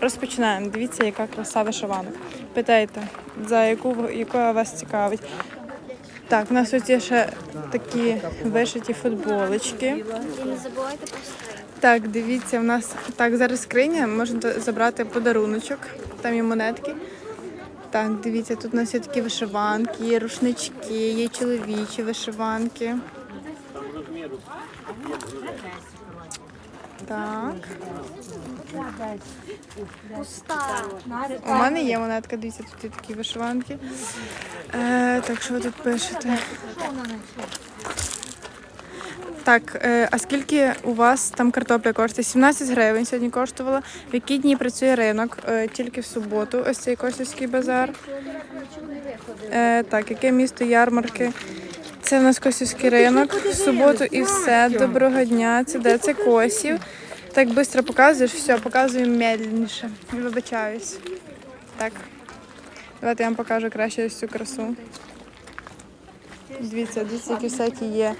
Розпочинаємо. Дивіться, яка краса вишиванок. Питайте, за яку яка вас цікавить. Так, у нас тут є ще такі вишиті футболочки. І не забувайте про. Так, дивіться, у нас так зараз скриня, можна забрати подаруночок, там є монетки. Так, дивіться, тут у нас є такі вишиванки, є рушнички, є чоловічі вишиванки. Так. Пуста. У мене є монетка, дивіться, тут є такі вишиванки. Е, так, що ви тут пишете? Так, е, а скільки у вас там картопля коштує? 17 гривень сьогодні коштувала. В які дні працює ринок? Е, тільки в суботу, ось цей Косівський базар. Е, так, яке місто ярмарки? Це в нас Косівський ринок. В суботу і все. Доброго дня. Це де? Це Косів. Так швидко показуєш, все, показую медленніше. Вибачаюсь. Так. Давайте я вам покажу краще ось цю красу. Дивіться, дивіться, які всякі є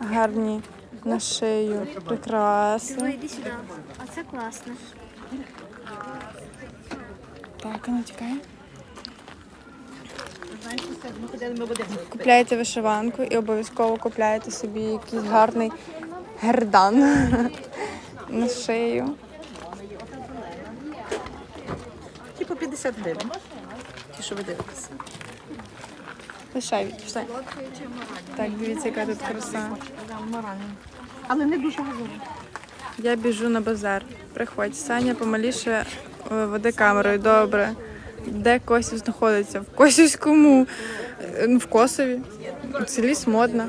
гарні на шию. Сюди. А це класно. Так, а ну тікай. Купляєте вишиванку і обов'язково купляєте собі якийсь гарний гердан на шию. Типу 50 гривень. Ті, що ви дивитеся. Лишай, пішли. Так, дивіться, яка тут краса. Але не дуже газові. Я біжу на базар. Приходь. Саня помаліше е, веде камерою. Добре. Де Косів знаходиться? В Косівському, е, в Косові, в селі Смодна.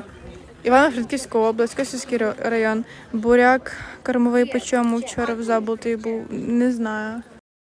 Івано-Франківська область, Косівський район. Буряк кормовий по чому вчора в Заболтові був, не знаю.